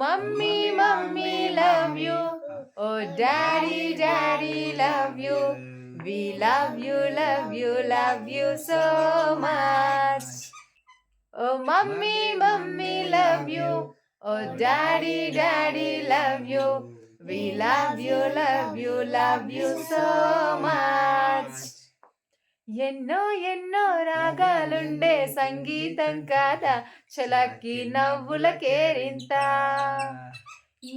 mommy, mommy, love you. Oh, daddy, daddy, love you. We love you, love you, love you so much. Oh, mommy, mommy, love you. Oh, oh, daddy, daddy, love you. We love you, love you, love you so much. ఎన్నో ఎన్నో రాగాలుండే సంగీతం కాదా చలకి నవ్వుల కేరింత.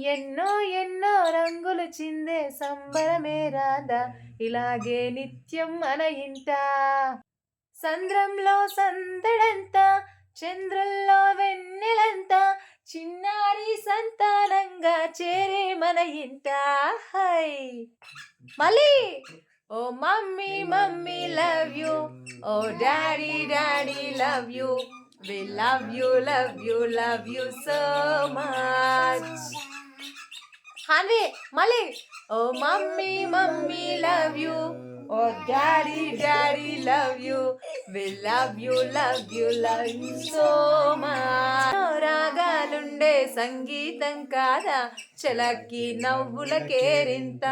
ఎన్నో ఎన్నో రంగులు చిందే సంబరమే రాదా ఇలాగే నిత్యం మన ఇంట. సంద్రంలో సందడంతా చంద్రుల్లో వెన్నెలంతా చిన్నారి సంతానంగా చేరే మన ఇంట. హై. మళ్ళీ! Oh, mommy, mommy, love you. Oh, daddy, daddy, love you. We love you, love you, love you so much. Hanvi, Mali. Oh, mommy, mommy, love you. Oh, daddy, daddy, love you. We love you, love you, love you so much. రాగాలుండే సంగీతం కాదా? చలకి నవ్వుల కేరింత.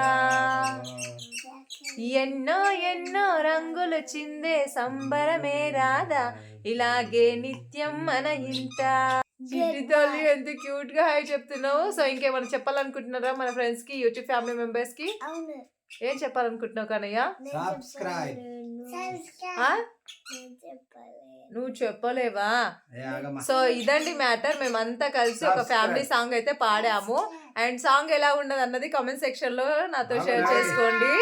ఎన్నో ఎన్నో రంగులు చిందే సంబరమే రాదా ఇలాగే నిత్యం మన చిట్టి తల్లి ఎంత క్యూట్గా హాయ్ చెప్తున్నావు. సో ఇంకేమైనా చెప్పాలనుకుంటున్నారా మన ఫ్రెండ్స్కి యూట్యూబ్ ఫ్యామిలీ మెంబర్స్కి? ఏం చెప్పాలనుకుంటున్నావు కనయ్య చెప్పలేను. నువ్వు చెప్పలేవా. సో ఇదండి మ్యాటర్. మేమంతా కలిసి ఒక. ఫ్యామిలీ సాంగ్ అయితే పాడాము. అండ్ సాంగ్ ఎలా ఉన్నది అన్నది కామెంట్ సెక్షన్లో నాతో షేర్. చేసుకోండి.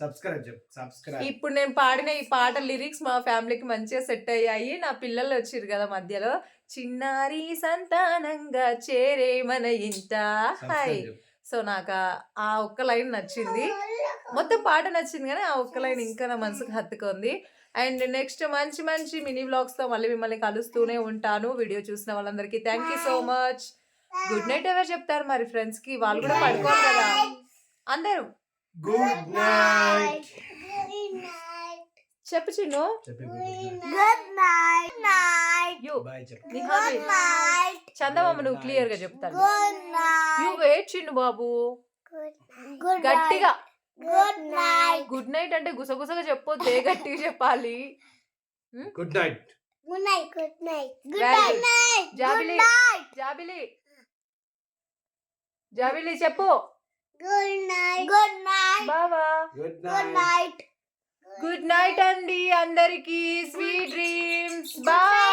సబ్స్క్రైబ్ సబ్స్క్రైబ్ ఇప్పుడు నేను పాడిన ఈ పాట లిరిక్స్ మా ఫ్యామిలీకి మంచిగా సెట్ అయ్యాయి. నా పిల్లలు వచ్చిర్రు కదా మధ్యలో. చిన్నారి సంతానంగా చేరే మన ఇంట హాయ్. సో నాకు ఆ ఒక్క లైన్ నచ్చింది. మొత్తం పాట నచ్చింది కానీ ఆ ఒక్క లైన్ ఇంకా నా మనసుకు హత్తుకుంది. అండ్ నెక్స్ట్ మంచి మంచి మినీ తో మళ్ళీ మిమ్మల్ని కలుస్తూనే ఉంటాను. వీడియో చూసిన వాళ్ళందరికీ thank you so much good night ఎవరు చెప్తారు మరి ఫ్రెండ్స్కి? వాళ్ళు కూడా పడుకోరు కదా. అందరూ. Good night. చెప్పు చిన్ను. చందమామ నువ్వు క్లియర్గా చెప్తాను. వెయిట్ చిన్ను బాబు. గట్టిగా గుడ్ నైట్ గుడ్ నైట్ అంటే గుసగుసగా చెప్పు తే గట్టి చెప్పాలి? Good night good night good night good night జాబిలి జాబిలి జాబిలి చెప్పు. గుడ్ నైట్ గుడ్ నైట్ బాబా గుడ్ నైట్ గుడ్ నైట్ అండి అందరికీ. Sweet dreams bye